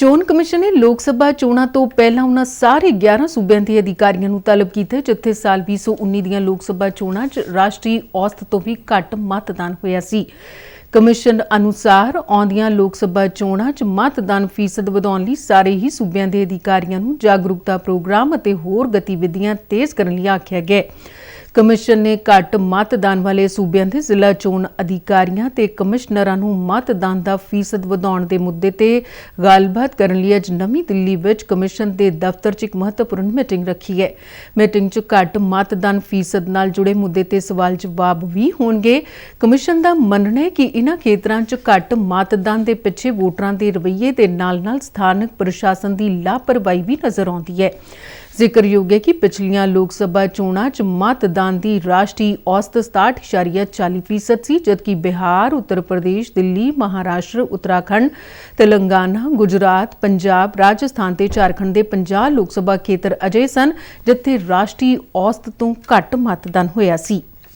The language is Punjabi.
ਚੋਣ ਕਮਿਸ਼ਨ ਨੇ ਲੋਕ ਸਭਾ ਚੋਣਾਂ ਤੋਂ ਪਹਿਲਾਂ ਉਹਨਾਂ ਸਾਰੇ 11 ਸੂਬਿਆਂ ਦੇ ਅਧਿਕਾਰੀਆਂ ਨੂੰ ਤਲਬ ਕੀਤਾ ਜਿੱਥੇ ਸਾਲ 2019 ਦੀਆਂ ਲੋਕ ਸਭਾ ਚੋਣਾਂ 'ਚ ਰਾਸ਼ਟਰੀ ਔਸਤ ਤੋਂ ਵੀ ਘੱਟ ਮਤਦਾਨ ਹੋਇਆ ਸੀ ਕਮਿਸ਼ਨ ਅਨੁਸਾਰ ਆਉਂਦੀਆਂ ਲੋਕ ਸਭਾ ਚੋਣਾਂ 'ਚ ਮਤਦਾਨ ਫੀਸਦ ਵਧਾਉਣ ਲਈ ਸਾਰੇ ਹੀ ਸੂਬਿਆਂ ਦੇ ਅਧਿਕਾਰੀਆਂ ਨੂੰ ਜਾਗਰੂਕਤਾ ਪ੍ਰੋਗਰਾਮ ਅਤੇ ਹੋਰ ਗਤੀਵਿਧੀਆਂ ਤੇਜ਼ ਕਰਨ ਲਈ ਆਖਿਆ ਗਿਆ ਹੈ। ਕਮਿਸ਼ਨ ਨੇ ਘੱਟ ਮਤਦਾਨ ਵਾਲੇ ਸੂਬਿਆਂ ਦੇ ਜ਼ਿਲ੍ਹਾ ਚੋਣ ਅਧਿਕਾਰੀਆਂ ਤੇ ਕਮਿਸ਼ਨਰਾਂ ਨੂੰ ਮਤਦਾਨ ਦਾ ਫੀਸਦ ਵਧਾਉਣ ਦੇ ਮੁੱਦੇ ਤੇ ਗੱਲਬਾਤ ਕਰਨ ਲਈ ਅੱਜ ਨਵੀਂ ਦਿੱਲੀ ਵਿੱਚ ਕਮਿਸ਼ਨ ਦੇ ਦਫ਼ਤਰ 'ਚ ਇੱਕ ਮਹੱਤਵਪੂਰਨ ਮੀਟਿੰਗ ਰੱਖੀ ਹੈ। ਮੀਟਿੰਗ 'ਚ ਘੱਟ ਮਤਦਾਨ ਫੀਸਦ ਨਾਲ ਜੁੜੇ ਮੁੱਦੇ ਤੇ ਸਵਾਲ ਜਵਾਬ ਵੀ ਹੋਣਗੇ। ਕਮਿਸ਼ਨ ਦਾ ਮੰਨਣਾ ਹੈ ਕਿ ਇਨ੍ਹਾਂ ਖੇਤਰਾਂ 'ਚ ਘੱਟ ਮਤਦਾਨ ਦੇ ਪਿੱਛੇ ਵੋਟਰਾਂ ਦੇ ਰਵੱਈਏ ਦੇ ਨਾਲ-ਨਾਲ ਸਥਾਨਕ ਪ੍ਰਸ਼ਾਸਨ ਦੀ ਲਾਪਰਵਾਹੀ ਵੀ ਨਜ਼ਰ ਆਉਂਦੀ ਹੈ। ਜ਼ਿਕਰਯੋਗ ਹੈ ਕਿ ਪਿਛਲੀਆਂ ਲੋਕ ਸਭਾ ਚੋਣਾਂ 'ਚ ਮਤਦਾਨ ਦੀ ਰਾਸ਼ਟਰੀ ਔਸਤ 67.40% ਸੀ ਜਦਕਿ ਬਿਹਾਰ, ਉੱਤਰ ਪ੍ਰਦੇਸ਼, ਦਿੱਲੀ, ਮਹਾਰਾਸ਼ਟਰ, ਉੱਤਰਾਖੰਡ, ਤੇਲੰਗਾਨਾ, ਗੁਜਰਾਤ, ਪੰਜਾਬ, ਰਾਜਸਥਾਨ ਤੇ ਝਾਰਖੰਡ ਦੇ 50 ਲੋਕ ਸਭਾ ਖੇਤਰ ਅਜਿਹੇ ਸਨ ਜਿੱਥੇ ਰਾਸ਼ਟਰੀ ਔਸਤ ਤੋਂ ਘੱਟ ਮਤਦਾਨ ਹੋਇਆ ਸੀ।